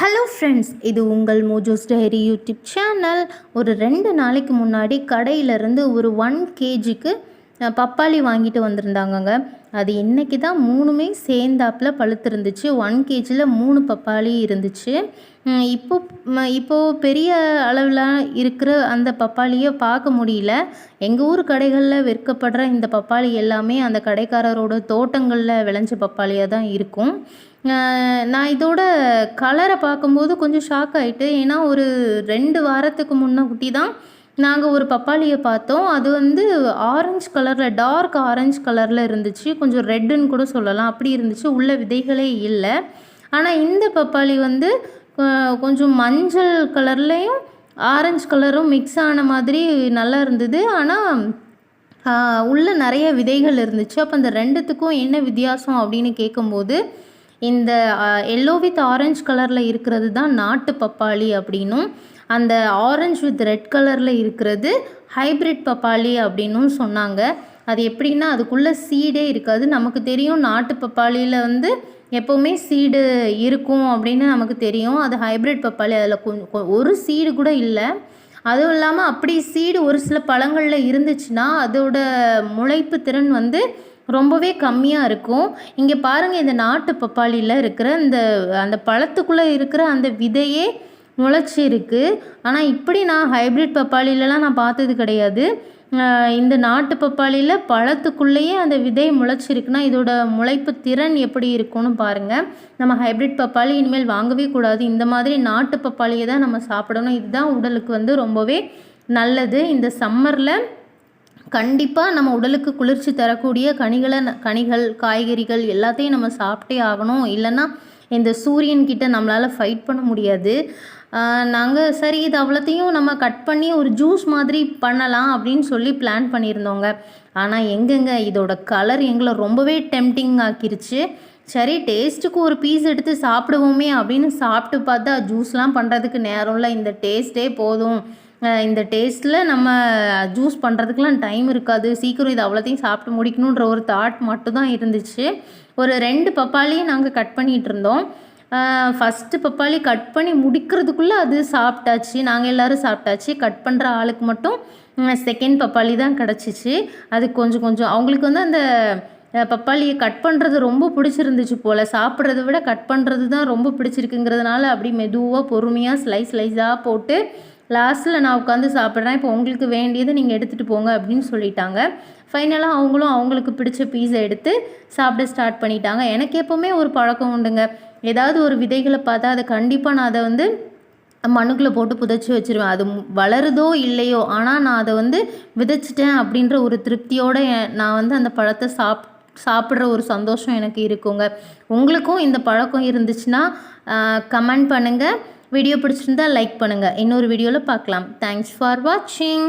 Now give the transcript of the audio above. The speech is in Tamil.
ஹலோ ஃப்ரெண்ட்ஸ் இது உங்கள் மோஜோஸ் டைரி யூடியூப் சேனல் ஒரு ரெண்டு நாளைக்கு முன்னாடி கடையிலேருந்து ஒரு ஒன் கேஜிக்கு பப்பாளி வாங்கிட்டு வந்திருந்தாங்கங்க. அது இன்றைக்கி தான் மூணுமே சேர்ந்தாப்பில் பழுத்திருந்துச்சு. ஒன் கேஜியில் மூணு பப்பாளி இருந்துச்சு. இப்போ இப்போது பெரிய அளவில் இருக்கிற அந்த பப்பாளியை பார்க்க முடியல. எங்கள் ஊர் கடைகளில் விற்கப்படுற இந்த பப்பாளி எல்லாமே அந்த கடைக்காரரோட தோட்டங்களில் விளைஞ்ச பப்பாளியாக தான் இருக்கும். நான் இதோட கலரை பார்க்கும்போது கொஞ்சம் ஷாக் ஆகிட்டு ஏன்னா ஒரு ரெண்டு வாரத்துக்கு முன்னே குட்டி தான் நாங்கள் ஒரு பப்பாளியை பார்த்தோம். அது வந்து ஆரஞ்சு கலரில் டார்க் ஆரஞ்சு கலரில் இருந்துச்சு. கொஞ்சம் ரெட்டுன்னு கூட சொல்லலாம். அப்படி இருந்துச்சு. உள்ள விதைகளே இல்லை. ஆனால் இந்த பப்பாளி வந்து கொஞ்சம் மஞ்சள் கலர்லேயும் ஆரஞ்சு கலரும் மிக்ஸ் ஆன மாதிரி நல்லா இருந்தது. ஆனால் உள்ளே நிறைய விதைகள் இருந்துச்சு. அப்போ அந்த ரெண்டுத்துக்கும் என்ன வித்தியாசம் அப்படின்னு கேட்கும்போது இந்த எல்லோ வித் ஆரஞ்சு கலரில் இருக்கிறது தான் நாட்டு பப்பாளி அப்படின்னும் அந்த ஆரஞ்சு வித் ரெட் கலரில் இருக்கிறது ஹைப்ரிட் பப்பாளி அப்படின்னும் சொன்னாங்க. அது எப்படின்னா அதுக்குள்ளே சீடே இருக்காது. நமக்கு தெரியும் நாட்டு பப்பாளியில் வந்து எப்போவுமே சீடு இருக்கும் அப்படின்னு நமக்கு தெரியும். அது ஹைப்ரிட் பப்பாளி அதில் கொஞ்சம் ஒரு சீடு கூட இல்லை. அதுவும் இல்லாமல் அப்படி சீடு ஒரு சில பழங்களில் இருந்துச்சுன்னா அதோட முளைப்பு திறன் வந்து ரொம்பவே கம்மியாக இருக்கும். இங்கே பாருங்கள் இந்த நாட்டு பப்பாளியில் இருக்கிற இந்த அந்த பழத்துக்குள்ளே இருக்கிற அந்த விதையே முளைச்சி இருக்குது ஆனால் இப்படி நான் ஹைப்ரிட் பப்பாளிலலாம் நான் பார்த்தது கிடையாது. இந்த நாட்டு பப்பாளியில் பழத்துக்குள்ளேயே அந்த விதை முளைச்சிருக்குன்னா இதோட முளைப்பு திறன் எப்படி இருக்கும்னு பாருங்கள் நம்ம ஹைப்ரிட் பப்பாளி இனிமேல் வாங்கவே கூடாது. இந்த மாதிரி நாட்டு பப்பாளியை தான் நம்ம சாப்பிடணும். இதுதான் உடலுக்கு வந்து ரொம்பவே நல்லது. இந்த சம்மரில் கண்டிப்பாக நம்ம உடலுக்கு குளிர்ச்சி தரக்கூடிய கனிகளை கனிகள் காய்கறிகள் எல்லாத்தையும் நம்ம சாப்பிட்டே ஆகணும். இல்லைன்னா இந்த சூரியன்கிட்ட நம்மளால் ஃபைட் பண்ண முடியாது. நாங்கள் சரி இது அவ்வளோத்தையும் நம்ம கட் பண்ணி ஒரு ஜூஸ் மாதிரி பண்ணலாம் அப்படின்னு சொல்லி பிளான் பண்ணியிருந்தோங்க. ஆனால் எங்கெங்க இதோட கலர் எங்களை ரொம்பவே டெம்டிங் ஆக்கிருச்சு. சரி டேஸ்ட்டுக்கு ஒரு பீஸ் எடுத்து சாப்பிடுவோமே அப்படின்னு சாப்பிட்டு பார்த்தா ஜூஸ்லாம் பண்ணுறதுக்கு நேரம் இல்லை. இந்த டேஸ்ட்டே போதும். இந்த டேஸ்ட்டில் நம்ம ஜூஸ் பண்ணுறதுக்குலாம் டைம் இருக்காது. சீக்கிரம் இது அவ்வளோத்தையும் சாப்பிட்டு முடிக்கணுன்ற ஒரு தாட் மட்டும் தான் இருந்துச்சு. ஒரு ரெண்டு பப்பாளியும் நாங்கள் கட் பண்ணிகிட்டு இருந்தோம். ஃபஸ்ட்டு பப்பாளி கட் பண்ணி முடிக்கிறதுக்குள்ளே அது சாப்பிட்டாச்சு. நாங்கள் எல்லோரும் சாப்பிட்டாச்சு. கட் பண்ணுற ஆளுக்கு மட்டும் செகண்ட் பப்பாளி தான் கிடச்சிச்சு. அது கொஞ்சம் கொஞ்சம் அவங்களுக்கு வந்து அந்த பப்பாளியை கட் பண்ணுறது ரொம்ப பிடிச்சிருந்துச்சு போல். சாப்பிட்றத விட கட் பண்ணுறது தான் ரொம்ப பிடிச்சிருக்குங்கிறதுனால அப்படி மெதுவாக பொறுமையாக ஸ்லைஸ் ஸ்லைஸாக போட்டு லாஸ்ட்டில் நான் உட்காந்து சாப்பிட்றேன். இப்போ உங்களுக்கு வேண்டியதை நீங்கள் எடுத்துகிட்டு போங்க அப்படின்னு சொல்லிட்டாங்க. ஃபைனலாக அவங்களும் அவங்களுக்கு பிடிச்ச பீஸை எடுத்து சாப்பிட ஸ்டார்ட் பண்ணிட்டாங்க. எனக்கு எப்போவுமே ஒரு பழக்கம் உண்டுங்க. ஏதாவது ஒரு விதைகளை பார்த்தா அதை கண்டிப்பாக நான் அதை வந்து மண்ணுக்குள்ளே போட்டு புதைச்சி வச்சுருவேன். அது வளருதோ இல்லையோ ஆனால் நான் அதை வந்து விதைச்சிட்டேன் அப்படின்ற ஒரு திருப்தியோடு நான் வந்து அந்த பழத்தை சாப் சாப்பிட்ற ஒரு சந்தோஷம் எனக்கு இருக்குங்க. உங்களுக்கும் இந்த பழக்கம் இருந்துச்சுன்னா கமெண்ட் பண்ணுங்கள் வீடியோ பிடிச்சிருந்தா லைக் பண்ணுங்கள் இன்னொரு வீடியோவில் பார்க்கலாம். தேங்க்ஸ் ஃபார் வாட்சிங்